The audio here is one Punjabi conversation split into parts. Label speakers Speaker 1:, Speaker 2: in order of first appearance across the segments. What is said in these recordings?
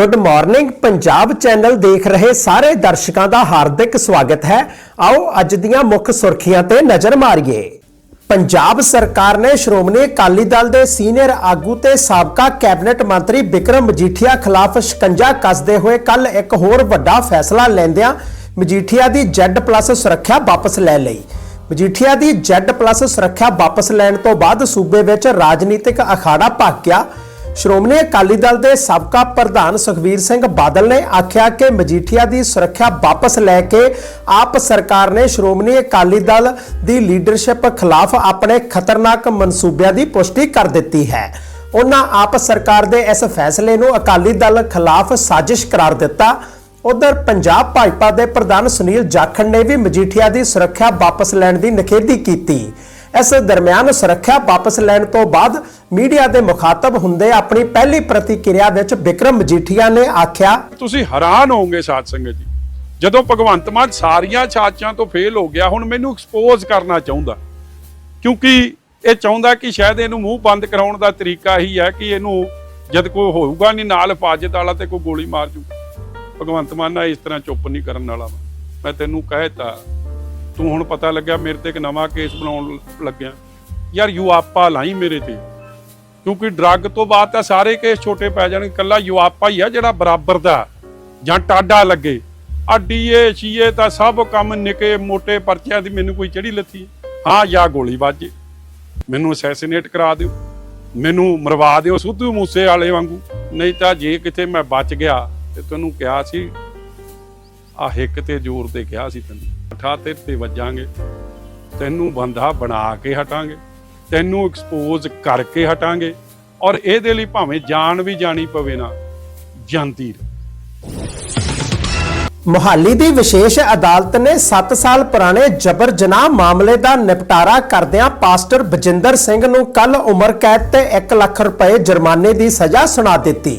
Speaker 1: ਗੁੱਡ ਮਾਰਨਿੰਗ ਪੰਜਾਬ ਚੈਨਲ ਦੇਖ ਰਹੇ ਸਾਰੇ ਦਰਸ਼ਕਾਂ ਦਾ ਹਾਰਦਿਕ ਸਵਾਗਤ ਹੈ। ਆਓ ਅੱਜ ਦੀਆਂ ਮੁੱਖ ਸੁਰਖੀਆਂ ਤੇ ਨਜ਼ਰ ਮਾਰੀਏ। ਪੰਜਾਬ ਸਰਕਾਰ ਨੇ ਸ਼੍ਰੋਮਣੀ ਅਕਾਲੀ ਦਲ ਦੇ ਸੀਨੀਅਰ ਆਗੂ ਤੇ ਸਾਬਕਾ ਕੈਬਨਿਟ ਮੰਤਰੀ ਵਿਕਰਮ ਮਜੀਠੀਆ ਖਿਲਾਫ ਸ਼ਿਕੰਜਾ ਕੱਸਦੇ ਹੋਏ ਕੱਲ ਇੱਕ ਹੋਰ ਵੱਡਾ ਫੈਸਲਾ ਲੈਂਦਿਆਂ ਮਜੀਠੀਆ ਦੀ Z+ ਸੁਰੱਖਿਆ ਵਾਪਸ ਲੈ ਲਈ। ਮਜੀਠੀਆ ਦੀ Z+ ਸੁਰੱਖਿਆ ਵਾਪਸ ਲੈਣ ਤੋਂ ਬਾਅਦ ਸੂਬੇ ਵਿੱਚ ਰਾਜਨੀਤਿਕ ਅਖਾੜਾ ਭਖ ਗਿਆ ਸ਼੍ਰੋਮਣੀ ਅਕਾਲੀ ਦਲ ਦੇ ਸਾਬਕਾ ਪ੍ਰਧਾਨ ਸੁਖਬੀਰ ਸਿੰਘ ਬਾਦਲ ਨੇ ਆਖਿਆ ਕਿ ਮਜੀਠੀਆ ਦੀ ਸੁਰੱਖਿਆ ਵਾਪਸ ਲੈ ਕੇ ਆਪ ਸਰਕਾਰ ਨੇ ਸ਼੍ਰੋਮਣੀ ਅਕਾਲੀ ਦਲ ਦੀ ਲੀਡਰਸ਼ਿਪ ਖਿਲਾਫ ਆਪਣੇ ਖਤਰਨਾਕ ਮਨਸੂਬਿਆਂ ਦੀ ਪੁਸ਼ਟੀ ਕਰ ਦਿੱਤੀ ਹੈ। ਉਹਨਾਂ ਆਪ ਸਰਕਾਰ ਦੇ ਇਸ ਫੈਸਲੇ ਨੂੰ ਅਕਾਲੀ ਦਲ ਖਿਲਾਫ ਸਾਜ਼ਿਸ਼ ਕਰਾਰ ਦਿੱਤਾ। ਉਧਰ ਪੰਜਾਬ ਭਾਜਪਾ ਦੇ ਪ੍ਰਧਾਨ ਸੁਨੀਲ ਜਾਖੜ ਨੇ ਵੀ ਮਜੀਠੀਆ ਦੀ ਸੁਰੱਖਿਆ ਵਾਪਸ ਲੈਣ ਦੀ ਨਿਖੇਧੀ ਕੀਤੀ। ਇਸ ਦਰਮਿਆਨ ਸੁਰੱਖਿਆ ਵਾਪਸ ਲੈਣ ਤੋਂ ਬਾਅਦ ਮੀਡੀਆ ਦੇ ਮੁਖਾਤਬ ਹੁੰਦੇ ਆਪਣੀ ਪਹਿਲੀ ਪ੍ਰਤੀਕਿਰਿਆ ਵਿੱਚ ਵਿਕਰਮ ਮਜੀਠੀਆ ਨੇ ਆਖਿਆ,
Speaker 2: ਤੁਸੀਂ ਹੈਰਾਨ ਹੋਵੋਗੇ ਸਾਧ ਸੰਗਤ ਜੀ। ਜਦੋਂ ਭਗਵੰਤ ਮਾਨ ਸਾਰੀਆਂ ਛਾਚਾਂ ਤੋਂ ਫੇਲ ਹੋ ਗਿਆ, ਹੁਣ ਮੈਨੂੰ ਐਕਸਪੋਜ਼ ਕਰਨਾ ਚਾਹੁੰਦਾ। ਕਿਉਂਕਿ ਇਹ ਚਾਹੁੰਦਾ ਕਿ ਸ਼ਾਇਦ ਇਹਨੂੰ ਮੂੰਹ ਬੰਦ ਕਰਾਉਣ ਦਾ ਤਰੀਕਾ ਹੀ ਹੈ ਕਿ ਇਹਨੂੰ ਜਦ ਕੋਈ ਹੋਊਗਾ ਨਹੀਂ, ਨਾਲ ਹਿਫਾਜ਼ਤ ਵਾਲਾ ਤੇ ਕੋਈ ਗੋਲੀ ਮਾਰ ਜੂ। ਭਗਵੰਤ ਮਾਨ ਨਾ ਇਸ ਤਰ੍ਹਾਂ ਚੁੱਪ ਨਹੀਂ ਕਰਨ ਵਾਲਾ ਵਾ। ਮੈਂ ਤੈਨੂੰ ਕਹਿਤਾ ਤੂੰ ਹੁਣ ਪਤਾ ਲੱਗਿਆ ਮੇਰੇ ਤੇ ਇੱਕ ਨਵਾਂ ਕੇਸ ਬਣਾਉਣ ਲੱਗਿਆ। ਯਾਰ ਯੂਆਪਾ ਲਾਈ ਮੇਰੇ ਤੇ। ਕਿਉਂਕਿ ਡਰੱਗ ਤੋਂ ਬਾਅਦ ਤਾਂ ਸਾਰੇ ਕੇਸ ਛੋਟੇ ਪੈ ਜਾਣਗੇ ਕੱਲਾ ਯੂਆਪਾ ਹੀ ਆ ਜਿਹੜਾ ਬਰਾਬਰ ਦਾ। ਜਾਂ ਟਾਡਾ ਲੱਗੇ। ਆ ਡੀਏ ਸੀਏ ਤਾਂ ਸਭ ਕੰਮ ਨਿੱਕੇ ਮੋਟੇ ਪਰਚਿਆਂ ਦੀ ਮੈਨੂੰ ਕੋਈ ਚੜੀ ਲੱਥੀ। ਹਾਂ, ਜਾਂ ਗੋਲੀ ਵੱਜੇ ਮੈਨੂੰ ਅਸੈਸੀਨੇਟ ਕਰਾ ਦਿਓ। ਮੈਨੂੰ ਮਰਵਾ ਦਿਓ ਸਿੱਧੂ ਮੂਸੇ ਵਾਲੇ ਵਾਂਗੂ। ਨਹੀਂ ਤਾਂ ਜੇ ਕਿਤੇ ਮੈਂ ਬਚ ਗਿਆ ਤੇ ਤੈਨੂੰ ਕਿਹਾ ਸੀ ਆ ਹਿੱਕ ਤੇ ਜ਼ੋਰ ਤੇ ਕਿਹਾ ਸੀ ਤੈਨੂੰ। ਠਾ ਤੇ ਤੇ ਵੱਜਾਂਗੇ। ਤੈਨੂੰ ਬੰਦਾ ਬਣਾ ਕੇ ਹਟਾਂਗੇ, ਤੈਨੂੰ ਐਕਸਪੋਜ਼ ਕਰਕੇ ਹਟਾਂਗੇ ਔਰ ਇਹਦੇ ਲਈ ਭਾਵੇਂ ਜਾਨ ਵੀ ਜਾਣੀ ਪਵੇ ਨਾ, ਜਾਂਦੀ
Speaker 1: ਮੁਹਾਲੀ ਦੀ ਵਿਸ਼ੇਸ਼ ਅਦਾਲਤ ਨੇ 7 ਸਾਲ ਪੁਰਾਣੇ ਜਬਰ ਜਨਾਹ ਮਾਮਲੇ ਦਾ ਨਿਪਟਾਰਾ ਕਰਦਿਆਂ ਪਾਸਟਰ ਬਜਿੰਦਰ ਸਿੰਘ ਨੂੰ ਕੱਲ ਉਮਰ ਕੈਦ ਤੇ 1 ਲੱਖ ਰੁਪਏ ਜੁਰਮਾਨੇ ਦੀ ਸਜ਼ਾ ਸੁਣਾ ਦਿੱਤੀ।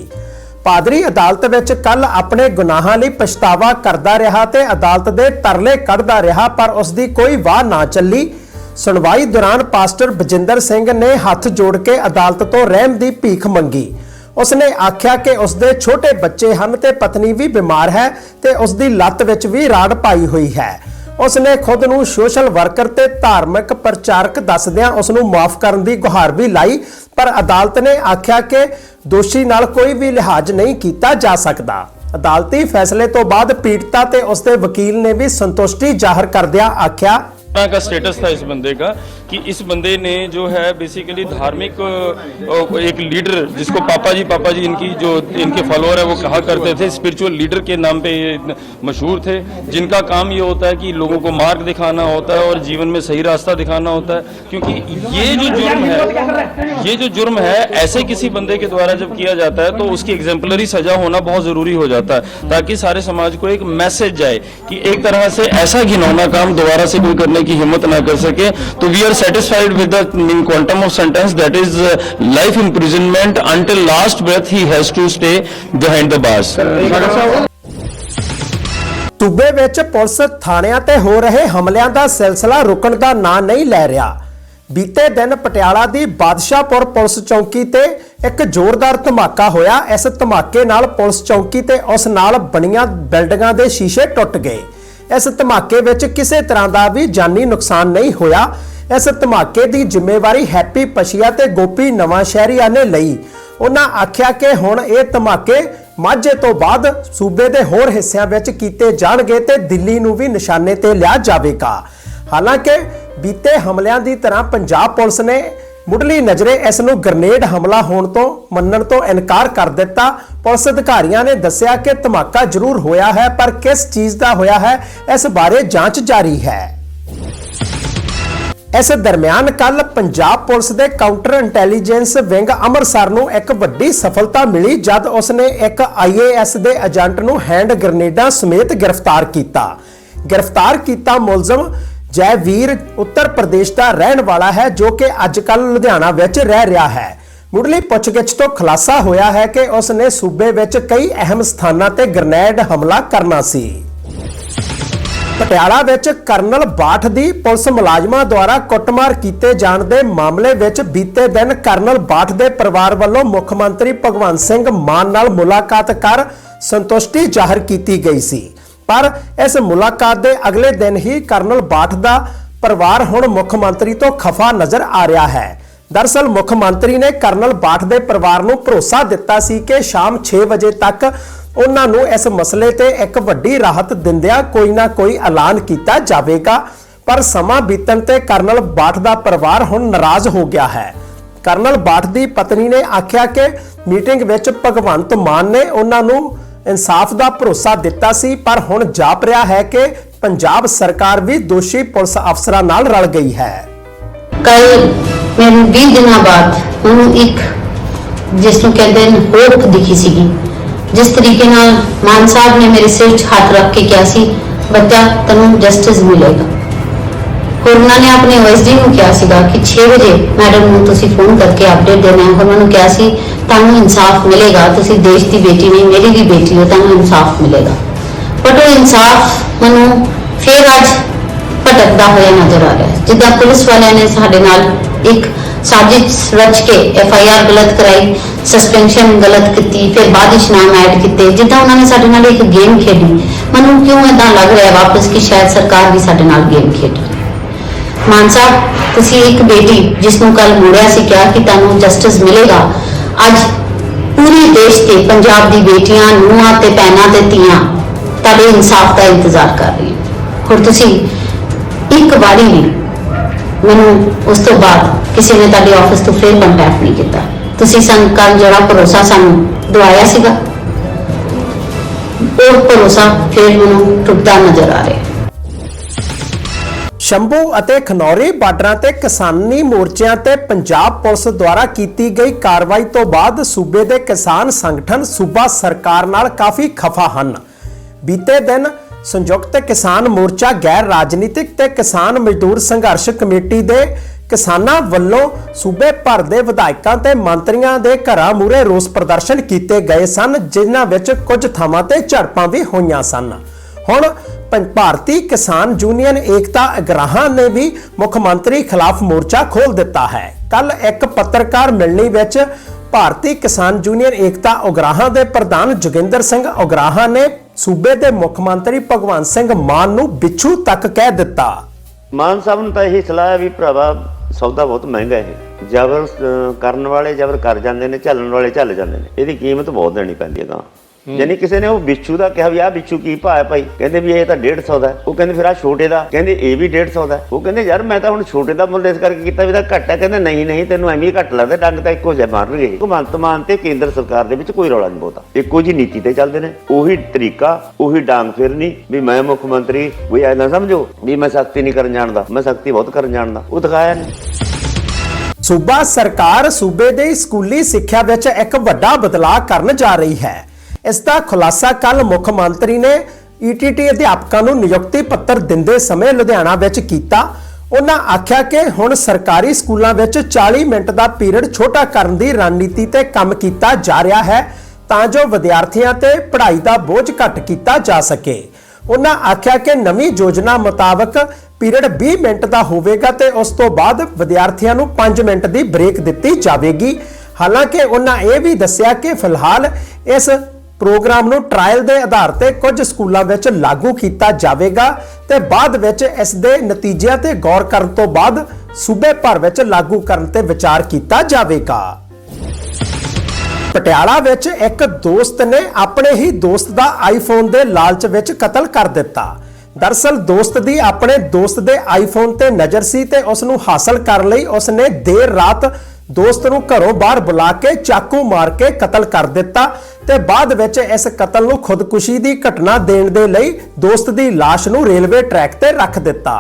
Speaker 1: ਪਾਦਰੀ ਅਦਾਲਤ ਵਿੱਚ ਕੱਲ ਆਪਣੇ ਗੁਨਾਹਾਂ ਲਈ ਪਛਤਾਵਾ ਕਰਦਾ ਰਿਹਾ ਤੇ ਅਦਾਲਤ ਦੇ ਤਰਲੇ ਕੱਢਦਾ ਰਿਹਾ, ਪਰ ਉਸ ਦੀ ਕੋਈ ਵਾਹ ਨਾ ਚੱਲੀ। ਸੁਣਵਾਈ ਦੌਰਾਨ ਪਾਸਟਰ ਬਜਿੰਦਰ ਸਿੰਘ ਨੇ ਹੱਥ ਜੋੜ ਕੇ ਅਦਾਲਤ ਤੋਂ ਰਹਿਮ ਦੀ ਭੀਖ ਮੰਗੀ। ਉਸਨੇ ਆਖਿਆ ਕਿ ਉਸਦੇ ਛੋਟੇ ਬੱਚੇ ਹਨ ਤੇ ਪਤਨੀ ਵੀ ਬਿਮਾਰ ਹੈ ਤੇ ਉਸ ਦੀ ਲੱਤ ਵਿੱਚ ਵੀ ਰਾੜ ਪਾਈ ਹੋਈ ਹੈ। ਉਸਨੇ ਖੁਦ ਨੂੰ ਸੋਸ਼ਲ ਵਰਕਰ ਤੇ ਧਾਰਮਿਕ ਪ੍ਰਚਾਰਕ ਦੱਸਦਿਆਂ ਉਸ ਨੂੰ ਮਾਫ ਕਰਨ ਦੀ ਗੁਹਾਰ ਵੀ ਲਾਈ ਪਰ ਅਦਾਲਤ ਨੇ ਆਖਿਆ ਕਿ ਦੋਸ਼ੀ ਨਾਲ ਕੋਈ ਵੀ ਲਿਹਾਜ਼ ਨਹੀਂ ਕੀਤਾ ਜਾ ਸਕਦਾ। ਅਦਾਲਤੀ ਫੈਸਲੇ ਤੋਂ ਬਾਅਦ ਪੀੜਤਾ ਤੇ ਉਸਦੇ ਵਕੀਲ ਨੇ ਵੀ ਸੰਤੁਸ਼ਟੀ ਜ਼ਾਹਰ ਕਰਦਿਆਂ ਆਖਿਆ
Speaker 3: तरह का स्टेटस था इस बंदे का कि इस बंदे ने जो है बेसिकली धार्मिक एक लीडर जिसको पापा जी पापा जी इनकी जो इनके फॉलोअर है वो कहा करते थे स्पिरिचुअल लीडर के नाम पे ये मशहूर थे, जिनका काम ये होता है कि लोगों को मार्ग दिखाना होता है और जीवन में सही रास्ता दिखाना होता है, क्योंकि ये जो जुर्म है, ये जो जुर्म है, ऐसे किसी बंदे के द्वारा जब किया जाता है तो उसकी एग्जाम्पलरी सजा होना बहुत ज़रूरी हो जाता है, ताकि सारे समाज को एक मैसेज जाए कि एक तरह से ऐसा घिनौना काम दोबारा से कोई करने की हिम्मत ना कर सके तो we are satisfied with the quantum of sentence that is life imprisonment until last breath he has to stay behind the bars
Speaker 1: ਸੂਬੇ ਵਿੱਚ ਪੁਲਿਸ ਥਾਣਿਆਂ ਤੇ ਹੋ ਰਹੇ ਹਮਲਿਆਂ ਦਾ ਸਿਲਸਿਲਾ ਰੁਕਣ ਦਾ ਨਾਂ ਨਹੀਂ ਲੈ ਰਿਹਾ ਬੀਤੇ ਦਿਨ ਪਟਿਆਲਾ ਦੀ ਬਾਦਸ਼ਾਹਪੁਰ ਪੁਲਿਸ ਚੌਕੀ ਤੇ ਇੱਕ ਜ਼ੋਰਦਾਰ ਧਮਾਕਾ ਹੋਇਆ ਇਸ ਧਮਾਕੇ ਨਾਲ ਪੁਲਿਸ ਚੌਕੀ ਤੇ ਉਸ ਨਾਲ ਬਣੀਆਂ ਬਿਲਡਿੰਗਾਂ ਦੇ ਸ਼ੀਸ਼ੇ ਟੁੱਟ ਗਏ ਇਸ ਧਮਾਕੇ ਵਿੱਚ ਕਿਸੇ ਤਰ੍ਹਾਂ ਦਾ ਵੀ ਜਾਨੀ ਨੁਕਸਾਨ ਨਹੀਂ ਹੋਇਆ। ਇਸ ਧਮਾਕੇ ਦੀ ਜ਼ਿੰਮੇਵਾਰੀ ਹੈਪੀ ਪਸ਼ੀਆ ਤੇ ਗੋਪੀ ਨਵਾਂ ਸ਼ਹਿਰੀਆ ਨੇ ਲਈ। ਉਹਨਾਂ ਆਖਿਆ ਕਿ ਹੁਣ ਇਹ ਧਮਾਕੇ ਮਾਝੇ ਤੋਂ ਬਾਅਦ ਸੂਬੇ ਦੇ ਹੋਰ ਹਿੱਸਿਆਂ ਵਿੱਚ ਕੀਤੇ ਜਾਣਗੇ ਤੇ ਦਿੱਲੀ ਨੂੰ ਵੀ ਨਿਸ਼ਾਨੇ ਤੇ ਲਿਆ ਜਾਵੇਗਾ। ਹਾਲਾਂਕਿ ਬੀਤੇ ਹਮਲਿਆਂ ਦੀ ਤਰ੍ਹਾਂ ਪੰਜਾਬ ਪੁਲਿਸ ਨੇ ਮੁੱਢਲੀ ਨਜ਼ਰੇ ਇਸ ਨੂੰ ਗ੍ਰਨੇਡ ਹਮਲਾ ਹੋਣ ਤੋਂ ਮੰਨਣ ਤੋਂ ਇਨਕਾਰ ਕਰ ਦਿੱਤਾ। ਪੁਲਿਸ ਅਧਿਕਾਰੀਆਂ ਨੇ ਦੱਸਿਆ ਕਿ ਧਮਾਕਾ ਜ਼ਰੂਰ ਹੋਇਆ ਹੈ, ਪਰ ਕਿਸ ਚੀਜ਼ ਦਾ ਹੋਇਆ ਹੈ, ਇਸ ਬਾਰੇ ਜਾਂਚ ਜਾਰੀ ਹੈ। ਇਸ ਦਰਮਿਆਨ ਕੱਲ ਪੰਜਾਬ ਪੁਲਿਸ ਦੇ ਕਾਊਂਟਰ ਇੰਟੈਲੀਜੈਂਸ ਵਿੰਗ ਅੰਮ੍ਰਿਤਸਰ ਨੂੰ ਇੱਕ ਵੱਡੀ ਸਫਲਤਾ ਮਿਲੀ, ਜਦ ਉਸਨੇ ਇੱਕ ਆਈਏਐਸ ਦੇ ਏਜੰਟ ਨੂੰ ਹੈਂਡ ਗ੍ਰਨੇਡਾਂ ਸਮੇਤ ਗ੍ਰਿਫਤਾਰ ਕੀਤਾ। ਗ੍ਰਿਫਤਾਰ ਕੀਤਾ ਮੁਲਜ਼ਮ ਜੈਵੀਰ ਉੱਤਰ ਪ੍ਰਦੇਸ਼ ਦਾ ਰਹਿਣ ਵਾਲਾ ਹੈ ਜੋ ਕਿ ਅੱਜ ਕੱਲ ਲੁਧਿਆਣਾ ਵਿੱਚ ਰਹਿ ਰਿਹਾ ਹੈ। ਮੁੱਢਲੀ ਪੁੱਛਗਿੱਛ ਤੋਂ ਖੁਲਾਸਾ ਹੋਇਆ ਹੈ ਕਿ ਉਸ ਨੇ ਸੂਬੇ ਵਿੱਚ ਕਈ ਅਹਿਮ ਸਥਾਨਾਂ ਤੇ ਗ੍ਰਨੇਡ ਹਮਲਾ ਕਰਨਾ ਸੀ। ਪਟਿਆਲਾ ਵਿੱਚ ਕਰਨਲ ਬਾਠ ਦੀ ਪੁਲਿਸ ਮੁਲਾਜ਼ਮਾਂ ਦੁਆਰਾ ਕੁੱਟਮਾਰ ਕੀਤੇ ਜਾਣ ਦੇ ਮਾਮਲੇ ਵਿੱਚ ਬੀਤੇ ਦਿਨ ਕਰਨਲ ਬਾਠ ਦੇ ਪਰਿਵਾਰ ਵੱਲੋਂ ਮੁੱਖ ਮੰਤਰੀ ਭਗਵੰਤ ਸਿੰਘ ਮਾਨ ਨਾਲ ਮੁਲਾਕਾਤ ਕਰ ਸੰਤੁਸ਼ਟੀ ਜ਼ਾਹਰ ਕੀਤੀ ਗਈ ਸੀ। ਪਰ ਇਸ ਮੁਲਾਕਾਤ ਦੇ ਅਗਲੇ ਦਿਨ ਹੀ ਕਰਨਲ ਬਾਠ ਦਾ ਪਰਿਵਾਰ ਹੁਣ ਮੁੱਖ ਮੰਤਰੀ ਤੋਂ ਖਫਾ ਨਜ਼ਰ ਆ ਰਿਹਾ ਹੈ। ਦਰਸਲ ਮੁੱਖ ਮੰਤਰੀ ਨੇ ਕਰਨਲ ਬਾਠ ਦੇ ਪਰਿਵਾਰ ਨੂੰ ਭਰੋਸਾ ਦਿੱਤਾ ਸੀ ਕਿ ਸ਼ਾਮ 6 ਵਜੇ ਤੱਕ ਉਹਨਾਂ ਨੂੰ ਇਸ ਮਸਲੇ ਤੇ ਇੱਕ ਵੱਡੀ ਰਾਹਤ ਦਿੰਦਿਆਂ ਕੋਈ ਨਾ ਕੋਈ ਐਲਾਨ ਕੀਤਾ ਜਾਵੇਗਾ। ਪਰ ਸਮਾਂ ਬੀਤਣ ਤੇ ਕਰਨਲ ਬਾਠ ਦਾ ਪਰਿਵਾਰ ਹੁਣ ਨਾਰਾਜ਼ ਹੋ ਗਿਆ ਹੈ। ਕਰਨਲ ਬਾਠ ਦੀ ਪਤਨੀ ਨੇ ਆਖਿਆ ਕਿ ਮੀਟਿੰਗ ਵਿੱਚ ਭਗਵੰਤ ਮਾਨ ਨੇ ਉਹਨਾਂ ਨੂੰ ਇਨਸਾਫ ਦਾ ਭਰੋਸਾ ਦਿੱਤਾ ਸੀ, ਪਰ ਹੁਣ ਜਾਪ ਰਿਹਾ ਹੈ ਕਿ ਪੰਜਾਬ ਸਰਕਾਰ ਵੀ ਦੋਸ਼ੀ ਪੁਲਿਸ ਅਫਸਰਾਂ ਨਾਲ ਰਲ ਗਈ ਹੈ।
Speaker 4: ਕੱਲ ਮੈਨੂੰ 20 ਦਿਨਾਂ ਬਾਅਦ ਉਹਨੂੰ ਇੱਕ ਜਿਸ ਨੂੰ ਕਹਿੰਦੇ ਨੇ ਹੋਪ ਦਿਖੀ ਸੀਗੀ। ਜਿਸ ਤਰੀਕੇ ਨਾਲ ਮਾਨ ਸਾਹਿਬ ਨੇ ਮੇਰੇ ਸਿਰ 'ਚ ਹੱਥ ਰੱਖ ਕੇ ਕਿਹਾ ਸੀ, ਬੱਚਾ, ਤੈਨੂੰ ਜਸਟਿਸ ਮਿਲੇਗਾ। ਉਹਨਾਂ ਨੇ ਆਪਣੇ ਓਐਸਡੀ ਨੂੰ ਕਿਹਾ ਸੀਗਾ ਕਿ 6 ਵਜੇ ਮੈਡਮ ਨੂੰ ਤੁਸੀਂ ਫੋਨ ਕਰਕੇ ਅਪਡੇਟ ਦੇਣਾ ਹੈ। ਉਹਨਾਂ ਨੂੰ ਕਿਹਾ ਸੀ ਤੁਹਾਨੂੰ ਇਨਸਾਫ ਮਿਲੇਗਾ, ਤੁਸੀਂ ਦੇਸ਼ ਦੀ ਬੇਟੀ ਨਹੀਂ, ਮੇਰੀ ਵੀ ਬੇਟੀ ਹੋ ਤੁਹਾਨੂੰ ਇਨਸਾਫ ਮਿਲੇਗਾ। ਬਟ ਉਹ ਇਨਸਾਫ ਮੈਨੂੰ ਫਿਰ ਅੱਜ ਭਟਕਦਾ ਹੋਇਆ ਨਜ਼ਰ ਆ ਰਿਹਾ ਜਿੱਦਾਂ ਪੁਲਿਸ ਵਾਲਿਆਂ ਨੇ ਸਾਡੇ ਨਾਲ ਇੱਕ ਸਾਜ਼ਿਸ਼ ਰਚ ਕੇ ਐਫ ਆਈ ਆਰ ਗਲਤ ਕਰਾਈ ਸਸਪੈਂਸ਼ਨ ਗਲਤ ਕੀਤੀ, ਫਿਰ ਬਾਦਿਸ਼ ਨਾਮ ਐਡ ਕੀਤੇ, ਜਿੱਦਾਂ ਉਹਨਾਂ ਨੇ ਸਾਡੇ ਨਾਲ ਇੱਕ ਗੇਮ ਖੇਡੀ। ਮੈਨੂੰ ਕਿਉਂ ਇਦਾਂ ਲੱਗ ਰਿਹਾ ਹੈ ਵਾਪਸ ਕਿ ਸ਼ਾਇਦ ਸਰਕਾਰ ਵੀ ਸਾਡੇ ਨਾਲ ਗੇਮ ਖੇਡ ਰਹੀ ਮਾਨ ਸਾਹਿਬ, ਤੁਸੀਂ ਇੱਕ ਬੇਟੀ ਜਿਸ ਨੂੰ ਕੱਲ ਮੋੜਿਆ ਸੀ ਕਿਹਾ ਕਿ ਤੁਹਾਨੂੰ ਜਸਟਿਸ ਮਿਲੇਗਾ ਅੱਜ ਪੂਰੇ ਦੇਸ਼ ਤੇ ਪੰਜਾਬ ਦੀ ਬੇਟੀਆਂ, ਨੂੰਹਾਂ ਤੇ ਭੈਣਾਂ ਤੇ ਧੀਆਂ ਤੁਹਾਡੇ ਇਨਸਾਫ ਦਾ ਇੰਤਜ਼ਾਰ ਕਰ ਰਹੀਆਂ ਹੁਣ ਤੁਸੀਂ ਇੱਕ ਵਾਰੀ ਵੀ ਮੈਨੂੰ ਉਸ ਤੋਂ ਬਾਅਦ ਕਿਸੇ ਨੇ ਤੁਹਾਡੇ ਆਫਿਸ ਤੋਂ ਫਿਰ ਕੰਟੈਕਟ ਨਹੀਂ ਕੀਤਾ। ਤੁਸੀਂ ਸਾਨੂੰ ਕੱਲ ਜਿਹੜਾ ਭਰੋਸਾ ਸਾਨੂੰ ਦਵਾਇਆ ਸੀਗਾ, ਉਹ ਭਰੋਸਾ ਫਿਰ ਮੈਨੂੰ ਟੁੱਟਦਾ ਨਜ਼ਰ ਆ ਰਿਹਾ।
Speaker 1: ਸ਼ੰਭੂ ਅਤੇ ਖਨੌਰੀ ਬਾਰਡਰਾਂ ਤੇ ਕਿਸਾਨੀ ਮੋਰਚਿਆਂ ਤੇ ਪੰਜਾਬ ਪੁਲਿਸ ਦੁਆਰਾ ਕੀਤੀ ਗਈ ਕਾਰਵਾਈ ਤੋਂ ਬਾਅਦ ਸੂਬੇ ਦੇ ਕਿਸਾਨ ਸੰਗਠਨ ਸੂਬਾ ਸਰਕਾਰ ਨਾਲ ਕਾਫੀ ਖਫਾ ਹਨ। ਬੀਤੇ ਦਿਨ ਸੰਯੁਕਤ ਕਿਸਾਨ ਮੋਰਚਾ ਗੈਰ ਰਾਜਨੀਤਿਕ ਤੇ ਕਿਸਾਨ ਮਜ਼ਦੂਰ ਸੰਘਰਸ਼ ਕਮੇਟੀ ਦੇ ਕਿਸਾਨਾਂ ਵੱਲੋਂ ਸੂਬੇ ਭਰ ਦੇ ਵਿਧਾਇਕਾਂ ਤੇ ਮੰਤਰੀਆਂ ਦੇ ਘਰਾਂ ਮੂਹਰੇ ਰੋਸ ਪ੍ਰਦਰਸ਼ਨ ਕੀਤੇ ਗਏ ਸਨ, ਜਿਨ੍ਹਾਂ ਵਿੱਚ ਕੁਝ ਥਾਵਾਂ ਤੇ ਝੜਪਾਂ ਵੀ ਹੋਈਆਂ ਸਨ। ਹੁਣ ਭਾਰਤੀ ਕਿਸਾਨ ਯੂਨੀਅਨ ਏਕਤਾ ਅਗਰਾਹਾਂ ਨੇ ਵੀ ਮੁੱਖ ਮੰਤਰੀ ਖਿਲਾਫ ਮੋਰਚਾ ਖੋਲ ਦਿੱਤਾ ਹੈ। ਕੱਲ ਇੱਕ ਪੱਤਰਕਾਰ ਮਿਲਣੀ ਵਿੱਚ ਭਾਰਤੀ ਕਿਸਾਨ ਯੂਨੀਅਨ ਏਕਤਾ ਉਗਰਾਹਾਂ ਦੇ ਪ੍ਰਧਾਨ ਜੋਗਿੰਦਰ ਸਿੰਘ ਉਗਰਾਹਾਂ ਨੇ ਸੂਬੇ ਦੇ ਮੁੱਖ ਮੰਤਰੀ ਭਗਵੰਤ ਸਿੰਘ ਮਾਨ ਨੂੰ ਬਿੱਛੂ ਤੱਕ ਕਹਿ ਦਿੱਤਾ।
Speaker 5: ਮਾਨ ਸਾਹਿਬ ਨੂੰ ਤਾਂ ਇਹ ਸਲਾਹ ਹੈ ਵੀ ਭਰਾਵਾ, ਸੌਦਾ ਬਹੁਤ ਮਹਿੰਗਾ ਹੈ ਜਬਰ ਕਰਨ ਵਾਲੇ ਜਬਰ ਕਰ ਜਾਂਦੇ ਨੇ, ਝੱਲਣ ਵਾਲੇ ਝੱਲ ਜਾਂਦੇ ਨੇ। ਇਹਦੀ ਕੀਮਤ ਬਹੁਤ ਦੇਣੀ ਪੈਂਦੀ ਹੈ ਤਾਂ। ਯਾਨੀ ਕਿਸੇ ਨੇ ਉਹ ਬਿੱਛੂ ਦਾ ਕਿਹਾ ਵੀ ਆਹ ਬਿੱਛੂ ਕੀ ਭਾਅ ਹੈ ਭਾਈ? ਕਹਿੰਦੇ ਵੀ ਇਹ ਤਾਂ 150 ਦਾ ਹੈ। ਉਹ ਕਹਿੰਦੇ ਫਿਰ ਆ ਛੋਟੇ ਦਾ। ਕਹਿੰਦੇ ਇਹ ਵੀ 150 ਦਾ ਹੈ। ਉਹ ਕਹਿੰਦੇ ਯਾਰ ਮੈਂ ਤਾਂ ਹੁਣ ਛੋਟੇ ਦਾ ਮੁੱਲ ਇਸ ਕਰਕੇ ਕੀਤਾ ਵੀ ਤਾਂ ਘੱਟ ਹੈ। ਕਹਿੰਦੇ ਨਹੀਂ ਨਹੀਂ ਤੈਨੂੰ ਐਵੇਂ ਹੀ ਘੱਟ ਲੱਗਦਾ ਡੰਗ ਤਾਂ ਇੱਕੋ ਜਿਹਾ ਮਾਰਨਗੇ। ਭਗਵੰਤ ਮਾਨ ਤੇ ਕੇਂਦਰ ਸਰਕਾਰ ਦੇ ਵਿੱਚ ਕੋਈ ਰੌਲਾ ਨਹੀਂ ਬਹੁਤਾ। ਇੱਕੋ ਜੀ ਨੀਤੀ ਤੇ ਚੱਲਦੇ ਨੇ। ਉਹੀ ਤਰੀਕਾ ਉਹੀ ਡਾਂਗ ਫਿਰਨੀ ਵੀ ਮੈਂ ਮੁੱਖ ਮੰਤਰੀ ਕੋਈ ਐ ਨਾ ਸਮਝੋ ਵੀ ਮੈਂ ਸਖਤੀ ਨਹੀਂ ਕਰਨ ਜਾਣਦਾ। ਮੈਂ ਸਖਤੀ ਬਹੁਤ ਕਰਨ ਜਾਣਦਾ। ਉਹ ਦਿਖਾਇਆ ਨਹੀਂ।
Speaker 1: ਸੂਬਾ ਸਰਕਾਰ ਸੂਬੇ ਦੇ ਸਕੂਲੀ ਸਿੱਖਿਆ ਵਿੱਚ ਇੱਕ ਵੱਡਾ ਬਦਲਾਅ ਕਰਨ ਜਾ ਰਹੀ ਹੈ। ਇਸ ਦਾ ਖੁਲਾਸਾ ਕੱਲ ਮੁੱਖ ਮੰਤਰੀ ਨੇ ਈਟੀਟੀ ਅਧਿਆਪਕਾਂ ਨੂੰ ਨਿਯੁਕਤੀ ਪੱਤਰ ਦਿੰਦੇ ਸਮੇਂ ਲੁਧਿਆਣਾ ਵਿੱਚ ਕੀਤਾ। ਉਹਨਾਂ ਆਖਿਆ ਕਿ ਹੁਣ ਸਰਕਾਰੀ ਸਕੂਲਾਂ ਵਿੱਚ 40 ਮਿੰਟ ਦਾ ਪੀਰੀਅਡ ਛੋਟਾ ਕਰਨ ਦੀ ਰਣਨੀਤੀ ਤੇ ਕੰਮ ਕੀਤਾ ਜਾ ਰਿਹਾ ਹੈ, ਤਾਂ ਜੋ ਵਿਦਿਆਰਥੀਆਂ ਤੇ ਪੜ੍ਹਾਈ ਦਾ ਬੋਝ ਘੱਟ ਕੀਤਾ ਜਾ ਸਕੇ। ਉਹਨਾਂ ਆਖਿਆ ਕਿ ਨਵੀਂ ਯੋਜਨਾ ਮੁਤਾਬਕ ਪੀਰੀਅਡ 20 ਮਿੰਟ ਦਾ ਹੋਵੇਗਾ ਤੇ ਉਸ ਤੋਂ ਬਾਅਦ ਵਿਦਿਆਰਥੀਆਂ ਨੂੰ 5 ਮਿੰਟ ਦੀ ਬ੍ਰੇਕ ਦਿੱਤੀ ਜਾਵੇਗੀ। ਹਾਲਾਂਕਿ ਉਹਨਾਂ ਇਹ ਵੀ ਦੱਸਿਆ ਕਿ ਫਿਲਹਾਲ ਇਸ ਪ੍ਰੋਗਰਾਮ ਨੂੰ ਟ੍ਰਾਇਲ ਦੇ ਆਧਾਰ ਤੇ ਕੁਝ ਸਕੂਲਾਂ ਵਿੱਚ ਲਾਗੂ ਕੀਤਾ ਜਾਵੇਗਾ ਤੇ ਬਾਅਦ ਵਿੱਚ ਇਸ ਦੇ ਨਤੀਜਿਆਂ ਤੇ ਗੌਰ ਕਰਨ ਤੋਂ ਬਾਅਦ ਸੂਬੇ ਭਰ ਵਿੱਚ ਲਾਗੂ ਕਰਨ ਤੇ ਵਿਚਾਰ ਕੀਤਾ ਜਾਵੇਗਾ। ਪਟਿਆਲਾ ਵਿੱਚ ਇੱਕ ਦੋਸਤ ਨੇ ਆਪਣੇ ਹੀ ਦੋਸਤ ਦਾ ਆਈਫੋਨ ਦੇ ਲਾਲਚ ਵਿੱਚ ਕਤਲ ਕਰ ਦਿੱਤਾ। ਦਰਸਲ ਦੋਸਤ ਦੀ ਆਪਣੇ ਦੋਸਤ ਦੇ ਆਈਫੋਨ ਤੇ ਨਜ਼ਰ ਸੀ ਤੇ ਉਸ ਨੂੰ ਹਾਸਲ ਕਰਨ ਲਈ ਉਸ ਨੇ ਦੇਰ ਰਾਤ ਦੋਸਤ ਨੂੰ ਘਰੋਂ ਬਾਹਰ ਬੁਲਾ ਕੇ ਚਾਕੂ ਮਾਰ ਕੇ ਕਤਲ ਕਰ ਦਿੱਤਾ ਤੇ ਬਾਅਦ ਵਿੱਚ ਇਸ ਕਤਲ ਨੂੰ ਖੁਦਕੁਸ਼ੀ ਦੀ ਘਟਨਾ ਦੇਣ ਦੇ ਲਈ ਦੋਸਤ ਦੀ ਲਾਸ਼ ਨੂੰ ਰੇਲਵੇ ਟਰੈਕ ਤੇ ਰੱਖ ਦਿੱਤਾ।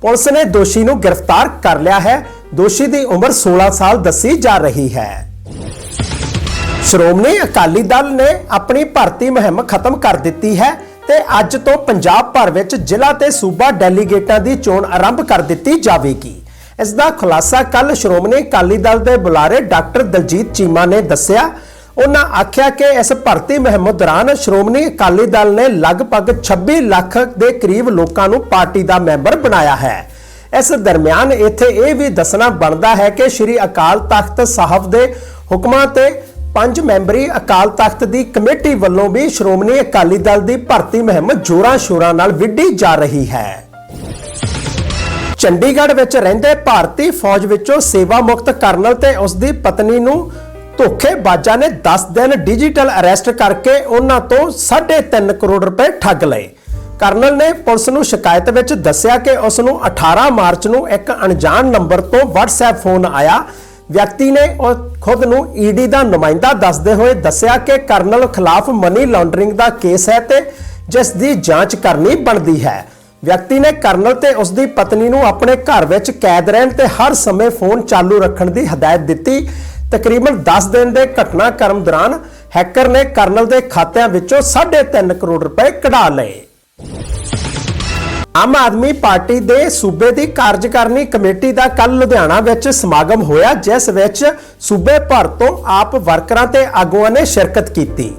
Speaker 1: ਪੁਲਿਸ ਨੇ ਦੋਸ਼ੀ ਨੂੰ ਗ੍ਰਿਫਤਾਰ ਕਰ ਲਿਆ ਹੈ। ਦੋਸ਼ੀ ਦੀ ਉਮਰ 16 ਸਾਲ ਦੱਸੀ ਜਾ ਰਹੀ ਹੈ। ਸ਼੍ਰੋਮਣੀ ਅਕਾਲੀ ਦਲ ਨੇ ਆਪਣੀ ਭਰਤੀ ਮੁਹਿੰਮ ਖਤਮ ਕਰ ਦਿੱਤੀ ਹੈ ਤੇ ਅੱਜ ਤੋਂ ਪੰਜਾਬ ਭਰ ਵਿੱਚ ਜ਼ਿਲ੍ਹਾ ਤੇ ਸੂਬਾ ਡੈਲੀਗੇਟਾਂ ਦੀ ਚੋਣ ਆਰੰਭ ਕਰ ਦਿੱਤੀ ਜਾਵੇਗੀ। ਇਸ ਦਾ ਖੁਲਾਸਾ ਕੱਲ ਸ਼੍ਰੋਮਣੀ ਅਕਾਲੀ ਦਲ ਦੇ ਬੁਲਾਰੇ ਡਾਕਟਰ ਦਲਜੀਤ ਚੀਮਾ ਨੇ ਦੱਸਿਆ। ਉਹਨਾਂ ਆਖਿਆ ਕਿ ਇਸ ਭਰਤੀ ਮੁਹਿੰਮ ਦੌਰਾਨ ਸ਼੍ਰੋਮਣੀ ਅਕਾਲੀ ਦਲ ਨੇ ਲਗਭਗ 26 ਲੱਖ ਦੇ ਕਰੀਬ ਲੋਕਾਂ ਨੂੰ ਪਾਰਟੀ ਦਾ ਮੈਂਬਰ ਬਣਾਇਆ ਹੈ। ਇਸ ਦਰਮਿਆਨ ਇੱਥੇ ਇਹ ਵੀ ਦੱਸਣਾ ਬਣਦਾ ਹੈ ਕਿ ਸ੍ਰੀ ਅਕਾਲ ਤਖਤ ਸਾਹਿਬ ਦੇ ਹੁਕਮਾਂ ਤੇ ਪੰਜ ਮੈਂਬਰੀ ਅਕਾਲ ਤਖਤ ਦੀ ਕਮੇਟੀ ਵੱਲੋਂ ਵੀ ਸ਼੍ਰੋਮਣੀ ਅਕਾਲੀ ਦਲ ਦੀ ਭਰਤੀ ਮੁਹਿੰਮ ਜੋਰਾਂ ਸ਼ੋਰਾਂ ਨਾਲ ਵਿੱਢੀ ਜਾ ਰਹੀ ਹੈ। ਚੰਡੀਗੜ੍ਹ ਵਿੱਚ ਰਹਿੰਦੇ ਭਾਰਤੀ ਫੌਜ ਵਿੱਚੋਂ ਸੇਵਾ ਮੁਕਤ ਕਰਨਲ ਤੇ ਉਸ ਦੀ ਪਤਨੀ ਨੂੰ ਧੋਖੇਬਾਜ਼ਾਂ ਨੇ 10 ਦਿਨ ਡਿਜੀਟਲ ਅਰੈਸਟ ਕਰਕੇ ਉਹਨਾਂ ਤੋਂ 3.5 ਕਰੋੜ ਰੁਪਏ ਠੱਗ ਲਏ। ਕਰਨਲ ਨੇ ਪੁਲਿਸ ਨੂੰ ਸ਼ਿਕਾਇਤ ਵਿੱਚ ਦੱਸਿਆ ਕਿ ਉਸ ਨੂੰ 18 ਮਾਰਚ ਨੂੰ ਇੱਕ ਅਣਜਾਣ ਨੰਬਰ ਤੋਂ WhatsApp ਫੋਨ ਆਇਆ। ਵਿਅਕਤੀ ਨੇ ਖੁਦ ਨੂੰ ਈਡੀ ਦਾ ਨੁਮਾਇੰਦਾ ਦੱਸਦੇ ਹੋਏ ਦੱਸਿਆ ਕਿ ਕਰਨਲ ਖਿਲਾਫ ਮਨੀ ਲਾਂਡਰਿੰਗ ਦਾ ਕੇਸ ਹੈ ਤੇ ਜਿਸ ਦੀ ਜਾਂਚ ਕਰਨੀ ਬਣਦੀ ਹੈ। ਵਿਅਕਤੀ ਨੇ ਕਰਨਲ ਤੇ ਉਸ ਦੀ ਪਤਨੀ ਨੂੰ ਆਪਣੇ ਘਰ ਵਿੱਚ ਕੈਦ ਰਹਿਣ ਤੇ ਹਰ ਸਮੇਂ ਫੋਨ ਚਾਲੂ ਰੱਖਣ ਦੀ ਹਦਾਇਤ ਦਿੱਤੀ। ਤਕਰੀਬਨ 10 ਦਿਨ ਦੇ ਘਟਨਾਕ੍ਰਮ ਦੌਰਾਨ ਹੈਕਰ ਨੇ ਕਰਨਲ ਦੇ ਖਾਤਿਆਂ ਵਿੱਚੋਂ 3.5 ਕਰੋੜ ਰੁਪਏ ਕਢਾ ਲਏ। ਆਮ ਆਦਮੀ ਪਾਰਟੀ ਦੇ ਸੂਬੇ ਦੀ ਕਾਰਜਕਾਰਨੀ ਕਮੇਟੀ ਦਾ ਕੱਲ ਲੁਧਿਆਣਾ ਵਿੱਚ ਸਮਾਗਮ ਹੋਇਆ, ਜਿਸ ਵਿੱਚ ਸੂਬੇ ਭਰ ਤੋਂ ਆਪ ਵਰਕਰਾਂ ਤੇ ਆਗੂਆਂ ਨੇ ਸ਼ਿਰਕਤ ਕੀਤੀ।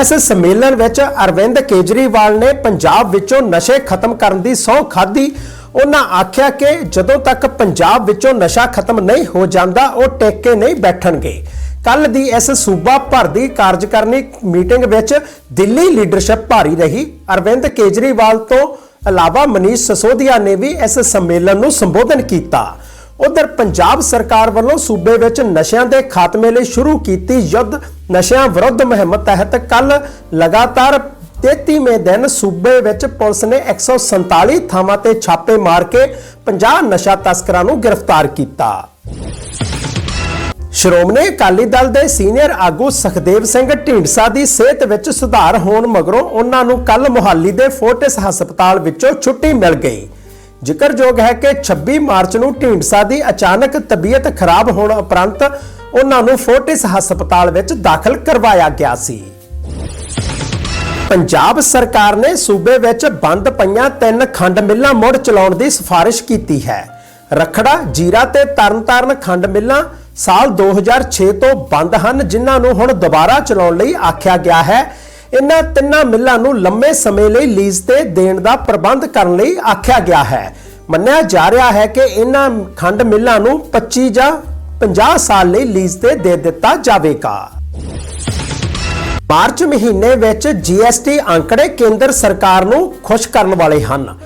Speaker 1: ਇਸ ਸੰਮੇਲਨ ਵਿੱਚ ਅਰਵਿੰਦ ਕੇਜਰੀਵਾਲ ਨੇ ਪੰਜਾਬ ਵਿੱਚੋਂ ਨਸ਼ੇ ਖਤਮ ਕਰਨ ਦੀ ਸਹੁੰ ਖਾਧੀ। ਉਹਨਾਂ ਆਖਿਆ ਕਿ ਜਦੋਂ ਤੱਕ ਪੰਜਾਬ ਵਿੱਚੋਂ ਨਸ਼ਾ ਖਤਮ ਨਹੀਂ ਹੋ ਜਾਂਦਾ, ਉਹ ਟੇਕੇ ਨਹੀਂ ਬੈਠਣਗੇ। ਕੱਲ ਦੀ ਇਸ ਸੂਬਾ ਭਰ ਦੀ ਕਾਰਜਕਾਰਨੀ ਮੀਟਿੰਗ ਵਿੱਚ ਦਿੱਲੀ ਲੀਡਰਸ਼ਿਪ ਭਾਰੀ ਰਹੀ। ਅਰਵਿੰਦ ਕੇਜਰੀਵਾਲ ਤੋਂ ਇਲਾਵਾ ਮਨੀਸ਼ ਸਸੋਦੀਆ ਨੇ ਵੀ ਇਸ ਸੰਮੇਲਨ ਨੂੰ ਸੰਬੋਧਨ ਕੀਤਾ। ਉਧਰ ਪੰਜਾਬ ਸਰਕਾਰ ਵੱਲੋਂ ਸੂਬੇ ਵਿੱਚ ਨਸ਼ਿਆਂ ਦੇ ਖਾਤਮੇ ਲਈ ਸ਼ੁਰੂ ਕੀਤੀ ਯੁੱਧ, ਨਸ਼ਿਆਂ ਵਿਰੁੱਧ ਮੁਹਿੰਮ ਤਹਿਤ ਕੱਲ ਲਗਾਤਾਰ 33ਵੇਂ ਦਿਨ ਸੂਬੇ ਵਿੱਚ ਪੁਲਿਸ ਨੇ 147 ਥਾਵਾਂ ਤੇ ਛਾਪੇ ਮਾਰ ਕੇ 50 ਨਸ਼ਾ ਤਸਕਰਾਂ ਨੂੰ ਗ੍ਰਿਫਤਾਰ ਕੀਤਾ। ਸ਼੍ਰੋਮਣੀ ਅਕਾਲੀ ਦਲ ਦੇ ਸੀਨੀਅਰ ਆਗੂ ਸੁਖਦੇਵ ਸਿੰਘ ਢੀਂਡਸਾ ਦੀ ਸਿਹਤ ਵਿੱਚ ਸੁਧਾਰ ਹੋਣ ਮਗਰੋਂ ਉਹਨਾਂ ਨੂੰ ਕੱਲ ਮੁਹਾਲੀ ਦੇ ਫੋਰਟਿਸ ਹਸਪਤਾਲ ਵਿੱਚੋਂ ਛੁੱਟੀ ਮਿਲ ਗਈ। ਜ਼ਿਕਰਯੋਗ ਹੈ ਕਿ 26 ਮਾਰਚ ਨੂੰ ਢੀਂਡਸਾ ਦੀ ਅਚਾਨਕ ਤਬੀਅਤ ਖਰਾਬ ਹੋਣ ਉਪਰੰਤ ਉਹਨਾਂ ਨੂੰ ਫੋਰਟਿਸ ਹਸਪਤਾਲ ਵਿੱਚ ਦਾਖਲ ਕਰਵਾਇਆ ਗਿਆ ਸੀ। ਪੰਜਾਬ ਸਰਕਾਰ ਨੇ ਸੂਬੇ ਵਿੱਚ ਬੰਦ ਪਈਆਂ ਤਿੰਨ ਖੰਡ ਮਿੱਲਾਂ ਮੁੜ ਚਲਾਉਣ ਦੀ ਸਿਫਾਰਿਸ਼ ਕੀਤੀ ਹੈ। ਰਖੜਾ, ਜੀਰਾ ਤੇ ਤਰਨਤਾਰਨ ਖੰਡ ਮਿੱਲਾਂ ਸਾਲ 2006 ਤੋਂ ਬੰਦ ਹਨ, ਜਿਨ੍ਹਾਂ ਨੂੰ ਹੁਣ ਦੁਬਾਰਾ ਚਲਾਉਣ ਲਈ ਆਖਿਆ ਗਿਆ ਹੈ। ਇਹਨਾਂ ਤਿੰਨਾਂ ਮਿੱਲਾਂ ਨੂੰ ਲੰਮੇ ਸਮੇਂ ਲਈ ਲੀਜ਼ ਤੇ ਦੇਣ ਦਾ ਪ੍ਰਬੰਧ ਕਰਨ ਲਈ ਆਖਿਆ ਗਿਆ ਹੈ। ਮੰਨਿਆ ਜਾ ਰਿਹਾ ਹੈ ਕਿ ਇਹਨਾਂ ਖੰਡ ਮਿੱਲਾਂ ਨੂੰ 25 ਜਾਂ 50 ਸਾਲ ਲਈ ਲੀਜ਼ ਤੇ ਦੇ ਦਿੱਤਾ ਜਾਵੇਗਾ। ਮਾਰਚ ਮਹੀਨੇ ਵਿੱਚ ਜੀਐਸਟੀ ਅੰਕੜੇ ਕੇਂਦਰ ਸਰਕਾਰ ਨੂੰ ਖੁਸ਼ ਕਰਨ ਵਾਲੇ ਹਨ।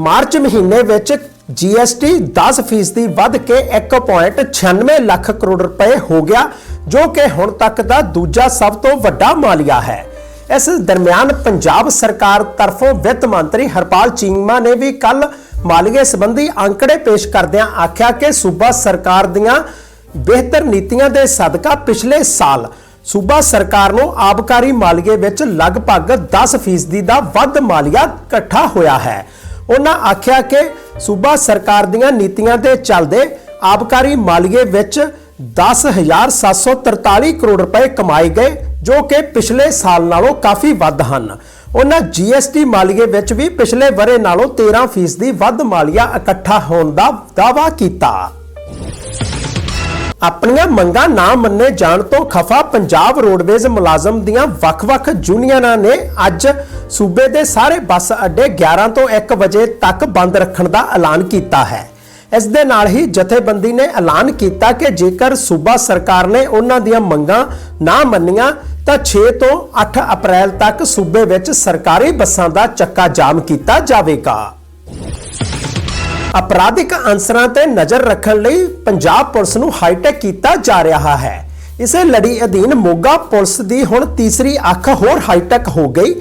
Speaker 1: ਮਾਰਚ ਮਹੀਨੇ ਵਿੱਚ ਜੀਐਸਟੀ 10% ਵੱਧ ਕੇ 1.96 ਲੱਖ ਕਰੋੜ ਰੁਪਏ ਹੋ ਗਿਆ, ਜੋ ਕਿ ਹੁਣ ਤੱਕ ਦਾ ਦੂਜਾ ਸਭ ਤੋਂ ਵੱਡਾ ਮਾਲੀਆ ਹੈ। ਇਸ ਦਰਮਿਆਨ ਪੰਜਾਬ ਸਰਕਾਰ ਤਰਫੋਂ ਵਿੱਤ ਮੰਤਰੀ ਹਰਪਾਲ ਚੀਮਾ ਨੇ ਵੀ ਕੱਲ ਮਾਲੀਏ ਸੰਬੰਧੀ ਅੰਕੜੇ ਪੇਸ਼ ਕਰਦਿਆਂ ਆਖਿਆ ਕਿ ਸੂਬਾ ਸਰਕਾਰ ਦੀਆਂ ਬਿਹਤਰ ਨੀਤੀਆਂ ਦੇ ਸਦਕਾ ਪਿਛਲੇ ਸਾਲ ਸੂਬਾ ਸਰਕਾਰ ਨੂੰ ਆਬਕਾਰੀ ਮਾਲੀਏ ਵਿੱਚ ਲਗਭਗ 10% ਦਾ ਵੱਧ ਮਾਲੀਆ ਇਕੱਠਾ ਹੋਇਆ ਹੈ। ਉਹਨਾਂ ਆਖਿਆ ਕਿ ਸੂਬਾ ਸਰਕਾਰ ਦੀਆਂ ਨੀਤੀਆਂ ਦੇ ਚੱਲਦੇ ਆਬਕਾਰੀ ਮਾਲੀਏ ਵਿੱਚ 10743 ਕਰੋੜ ਰੁਪਏ ਕਮਾਏ ਗਏ ਜੋ ਕਿ ਪਿਛਲੇ ਸਾਲ ਨਾਲੋਂ ਕਾਫੀ ਵੱਧ ਹਨ। ਉਹਨਾਂ ਜੀਐਸਟੀ ਮਾਲੀਏ ਵਿੱਚ ਵੀ ਪਿਛਲੇ ਬਰੇ ਨਾਲੋਂ 13% ਦੀ ਵੱਧ ਮਾਲੀਆ ਇਕੱਠਾ ਹੋਣ ਦਾ ਦਾਅਵਾ ਕੀਤਾ। ਆਪਣੀਆਂ ਮੰਗਾਂ ਨਾ ਮੰਨੇ ਜਾਣ ਤੋਂ ਖਫਾ ਪੰਜਾਬ ਰੋਡਵੇਜ਼ ਮੁਲਾਜ਼ਮ ਦੀਆਂ ਵੱਖ-ਵੱਖ ਯੂਨੀਅਨਾਂ ਨੇ ਅੱਜ ਸੂਬੇ ਦੇ ਸਾਰੇ ਬੱਸ ਅੱਡੇ 11 ਤੋਂ 1 ਵਜੇ ਤੱਕ ਬੰਦ ਰੱਖਣ ਦਾ ਐਲਾਨ ਕੀਤਾ ਹੈ। ਇਸ ਦੇ ਨਾਲ ਹੀ ਜਥੇਬੰਦੀ ਨੇ ਐਲਾਨ ਕੀਤਾ ਕਿ ਜੇਕਰ ਸੂਬਾ ਸਰਕਾਰ ਨੇ ਉਹਨਾਂ ਦੀਆਂ ਮੰਗਾਂ ਨਾ ਮੰਨੀਆਂ ਤਾਂ 6 ਤੋਂ 8 ਅਪ੍ਰੈਲ ਤੱਕ ਸੂਬੇ ਵਿੱਚ ਸਰਕਾਰੀ ਬੱਸਾਂ ਦਾ ਚੱਕਾ ਜਾਮ ਕੀਤਾ ਜਾਵੇਗਾ। ਅਪਰਾਧਿਕ ਅੰਸਰਾਂ ਤੇ ਨਜ਼ਰ ਰੱਖਣ ਲਈ ਪੰਜਾਬ ਪੁਲਿਸ ਨੂੰ ਹਾਈਟੈਕ ਕੀਤਾ ਜਾ ਰਿਹਾ ਹੈ। ਇਸੇ ਲੜੀ ਅਧੀਨ ਮੋਗਾ ਪੁਲਿਸ ਦੀ ਹੁਣ ਤੀਸਰੀ ਅੱਖ ਹੋਰ ਹਾਈਟੈਕ ਹੋ ਗਈ।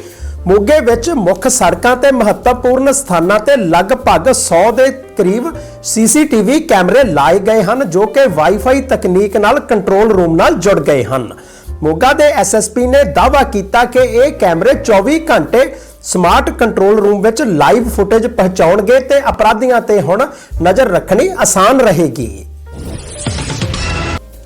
Speaker 1: ਮੋਗੇ ਵਿੱਚ ਮੁੱਖ ਸੜਕਾਂ ਤੇ ਮਹੱਤਵਪੂਰਨ ਸਥਾਨਾਂ ਤੇ ਲਗਭਗ 100 ਦੇ ਕਰੀਬ ਸੀਸੀਟੀਵੀ ਕੈਮਰੇ ਲਾਏ ਗਏ ਹਨ, ਜੋ ਕਿ ਵਾਈਫਾਈ ਤਕਨੀਕ ਨਾਲ ਕੰਟਰੋਲ ਰੂਮ ਨਾਲ ਜੁੜ ਗਏ ਹਨ। ਮੋਗਾ ਦੇ ਐਸਐਸਪੀ ਨੇ ਦਾਅਵਾ ਕੀਤਾ ਕਿ ਇਹ ਕੈਮਰੇ 24 ਘੰਟੇ ਸਮਾਰਟ ਕੰਟਰੋਲ ਰੂਮ ਵਿੱਚ ਲਾਈਵ ਫੁਟੇਜ ਪਹੁੰਚਾਉਣਗੇ ਤੇ ਅਪਰਾਧੀਆਂ ਤੇ ਹੁਣ ਨਜ਼ਰ ਰੱਖਣੀ ਆਸਾਨ ਰਹੇਗੀ।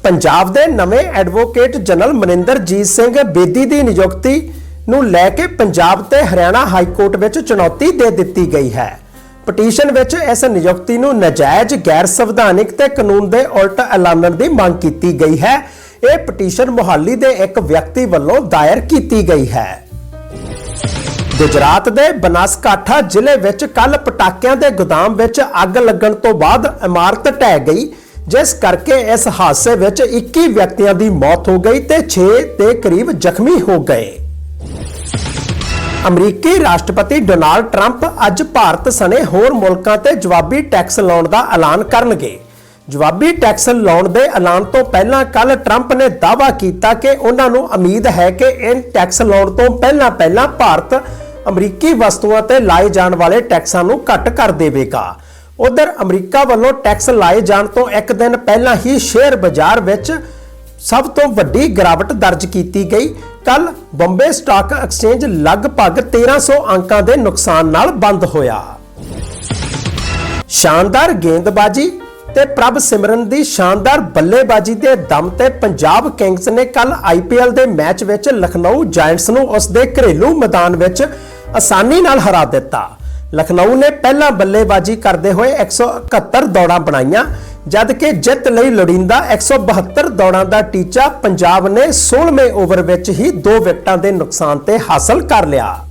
Speaker 1: ਪੰਜਾਬ ਦੇ ਨਵੇਂ ਐਡਵੋਕੇਟ ਜਨਰਲ ਮਨਿੰਦਰਜੀਤ ਸਿੰਘ ਬੇਦੀ ਦੀ ਨਿਯੁਕਤੀ ਨੂੰ ਲੈ ਕੇ ਪੰਜਾਬ ਤੇ ਹਰਿਆਣਾ ਹਾਈ ਕੋਰਟ ਵਿੱਚ ਚੁਣੌਤੀ ਦੇ ਦਿੱਤੀ ਗਈ ਹੈ। ਪਟੀਸ਼ਨ ਵਿੱਚ ਇਸ ਨਿਯੁਕਤੀ ਨੂੰ ਨਾਜਾਇਜ਼ ਗੈਰ ਸੰਵਿਧਾਨਿਕ ਤੇ ਕਾਨੂੰਨ ਦੇ ਉਲਟ ਐਲਾਨਣ ਦੀ ਮੰਗ ਕੀਤੀ ਗਈ ਹੈ। ਇਹ ਪਟੀਸ਼ਨ ਮੁਹਾਲੀ ਦੇ ਇੱਕ ਵਿਅਕਤੀ ਵੱਲੋਂ ਦਾਇਰ ਕੀਤੀ ਗਈ ਹੈ। ਗੁਜਰਾਤ ਦੇ ਬਨਾਸਕਾਠਾ ਜ਼ਿਲ੍ਹੇ ਵਿੱਚ ਕੱਲ ਪਟਾਕਿਆਂ ਦੇ ਗੋਦਾਮ ਵਿੱਚ ਅੱਗ ਲੱਗਣ ਤੋਂ ਬਾਅਦ ਇਮਾਰਤ ਢਹਿ ਗਈ, ਜਿਸ ਕਰਕੇ ਇਸ ਹਾਦਸੇ ਵਿੱਚ 21 ਵਿਅਕਤੀਆਂ ਦੀ ਮੌਤ ਹੋ ਗਈ ਤੇ 6 ਦੇ ਕਰੀਬ ਜ਼ਖਮੀ ਹੋ ਗਏ। ਅਮਰੀਕੀ ਰਾਸ਼ਟਰਪਤੀ ਡੋਨਾਲਡ ਟਰੰਪ ਅੱਜ ਭਾਰਤ ਸਣੇ ਹੋਰ ਮੁਲਕਾਂ ਤੇ ਜਵਾਬੀ ਟੈਕਸ ਲਾਉਣ ਦਾ ਐਲਾਨ ਕਰਨਗੇ। ਜਵਾਬੀ ਟੈਕਸ ਲਾਉਣ ਦੇ ਐਲਾਨ ਤੋਂ ਪਹਿਲਾਂ ਕੱਲ ਟਰੰਪ ਨੇ ਦਾਅਵਾ ਕੀਤਾ ਕਿ ਉਹਨਾਂ ਨੂੰ ਉਮੀਦ ਹੈ ਕਿ ਇਹ ਟੈਕਸ ਲਾਉਣ ਤੋਂ ਪਹਿਲਾਂ ਪਹਿਲਾਂ ਭਾਰਤ ਅਮਰੀਕੀ ਵਸਤੂਆਂ ਤੇ ਲਾਏ ਜਾਣ ਵਾਲੇ ਟੈਕਸਾਂ ਨੂੰ ਘੱਟ ਕਰ ਦੇਵੇਗਾ। ਉਧਰ ਅਮਰੀਕਾ ਵੱਲੋਂ ਟੈਕਸ ਲਾਏ ਜਾਣ ਤੋਂ ਇੱਕ ਦਿਨ ਪਹਿਲਾਂ ਹੀ ਸ਼ੇਅਰ ਬਾਜ਼ਾਰ ਵਿੱਚ ਸਭ ਤੋਂ ਵੱਡੀ ਗਿਰਾਵਟ ਦਰਜ ਕੀਤੀ ਗਈ। ਕੱਲ ਬੰਬੇ ਸਟਾਕ ਐਕਸਚੇਂਜ ਲਗਭਗ 1300 ਅੰਕਾਂ ਦੇ ਨੁਕਸਾਨ ਨਾਲ ਬੰਦ ਹੋਇਆ। ਸ਼ਾਨਦਾਰ ਗੇਂਦਬਾਜ਼ੀ ਤੇ ਪ੍ਰਭ ਸਿਮਰਨ ਦੀ ਸ਼ਾਨਦਾਰ ਬੱਲੇਬਾਜ਼ੀ ਦੇ ਦਮ ਤੇ ਪੰਜਾਬ ਕਿੰਗਸ ਨੇ ਕੱਲ ਆਈਪੀਐਲ ਦੇ ਮੈਚ ਵਿੱਚ ਲਖਨਊ ਜਾਇੰਟਸ ਨੂੰ ਉਸ ਦੇ ਘਰੇਲੂ ਮੈਦਾਨ ਵਿੱਚ ਆਸਾਨੀ ਨਾਲ ਹਰਾ ਦਿੱਤਾ। ਲਖਨਊ ਨੇ ਪਹਿਲਾਂ ਬੱਲੇਬਾਜ਼ੀ ਕਰਦੇ ਹੋਏ 171 ਦੌੜਾਂ ਬਣਾਈਆਂ ਜਦ ਕਿ ਜਿੱਤ ਲਈ ਲੋੜੀਂਦਾ 172 ਦੌੜਾਂ ਦਾ ਟੀਚਾ ਪੰਜਾਬ ਨੇ 16ਵੇਂ ਓਵਰ ਵਿੱਚ ਹੀ ਦੋ ਵਿਕਟਾਂ ਦੇ ਨੁਕਸਾਨ ਤੇ ਹਾਸਲ ਕਰ ਲਿਆ।